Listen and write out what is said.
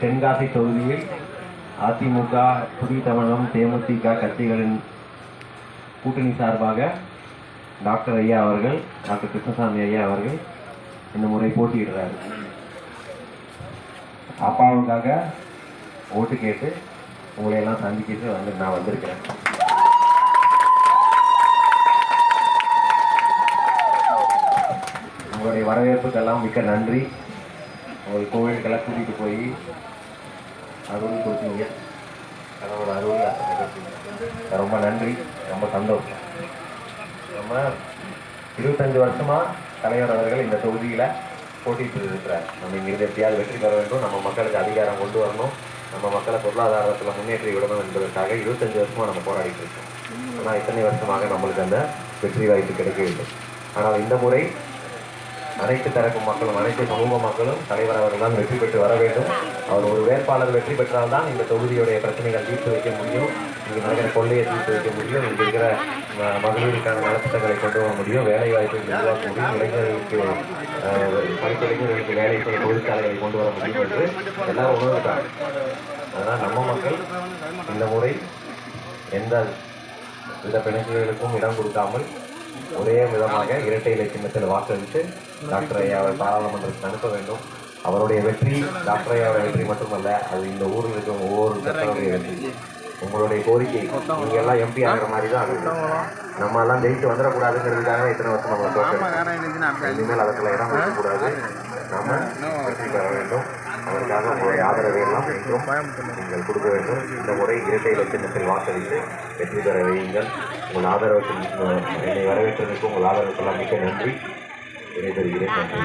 தென்காசி தொகுதியில் அதிமுக புதிய தமிழகம் தேமுதிக கட்சிகளின் கூட்டணி சார்பாக டாக்டர் ஐயா அவர்கள் டாக்டர் கிருஷ்ணசாமி ஐயா அவர்கள் இந்த முறை போட்டியிடுறாரு. அப்பாவுக்காக ஓட்டு கேட்டு உங்களை எல்லாம் சந்திக்கிட்டு வந்து நான் வந்திருக்கேன் உங்களுடைய வரவேற்புக்கெல்லாம் மிக்க நன்றி. உங்கள் கோவிலுக்கெல்லாம் கூட்டிகிட்டு போய் அருள் கொடுத்தீங்க. கடவுளோட அருள் நிகழ்ச்சி ரொம்ப நன்றி ரொம்ப சந்தோஷம். நம்ம இருபத்தஞ்சு வருஷமாக தலைவர் அவர்கள் இந்த தொகுதியில் போட்டிட்டு இருக்கிறார். நம்ம இங்கிருந்து எப்படியாவது வெற்றி பெற வேண்டும். நம்ம மக்களுக்கு அதிகாரம் கொண்டு வரணும். நம்ம மக்களை பொருளாதாரத்தில் முன்னேற்றி விடணும் என்பதற்காக இருபத்தஞ்சு வருஷமாக நம்ம போராடிட்டு இருக்கோம். ஆனால் இத்தனை வருஷமாக நம்மளுக்கு அந்த வெற்றி வாய்ப்பு கிடைக்கவில்லை. ஆனால் இந்த முறை அனைத்து தரப்பு மக்களும் அனைத்து சமூக மக்களும் தலைவர் அவர்கள் தான் வெற்றி பெற்று வர வேண்டும். அவர் ஒரு வேட்பாளர் வெற்றி பெற்றால்தான் இந்த தொகுதியுடைய பிரச்சனைகள் தீர்த்து வைக்க முடியும். இங்கே நடக்கிற கொள்ளையை தீர்த்து வைக்க முடியும். இங்கே இருக்கிற மகளிருக்கான நலத்திட்டங்களை கொண்டு வர முடியும். வேலை வாய்ப்பை உருவாக்க முடியும். இளைஞர்களுக்கு அஹ், வேலை செய்ய தொழிற்சாலைகளை கொண்டு வர முடியும் என்று எல்லாரும் உணர்ந்துட்டாங்க. அதனால் நம்ம மக்கள் இந்த முறை எந்த வித பிணைப்புகளுக்கும் இடம் கொடுக்காமல் ஒரே விதமாக இரட்டை இலை வாக்களித்து டாக்டர் ஐயாவை பாராளுமன்றத்துக்கு அனுப்ப வேண்டும். அவருடைய வெற்றி டாக்டர் ஐயாவோட வெற்றி மட்டுமல்ல அது இந்த ஊரில் இருக்கும் ஒவ்வொரு சட்டருடைய வெற்றி. உங்களுடைய கோரிக்கை நீங்க எல்லாம் எம்பி ஆகிற மாதிரி தான் நம்ம எல்லாம் ஜெயிச்சு வந்துடக்கூடாதுங்கிறதுக்காக இத்தனை வருஷம் நம்ம இனிமேல் அதுக்குள்ள இடம் கொடுக்கக்கூடாது நம்ம வெற்றி பெற வேண்டும். ஆதரவை எல்லாம் நீங்கள் கொடுக்க வேண்டும். இந்த முறை இரட்டை இலட்சணத்தில் வாக்களித்து வெற்றி பெற வையுங்கள். உங்கள் ஆதரவுக்கு என்னை வரவேற்றதற்கு உங்கள் ஆதரவுக்கெல்லாம் மிக்க நன்றி. விடைபெறுகிறேன் நன்றி.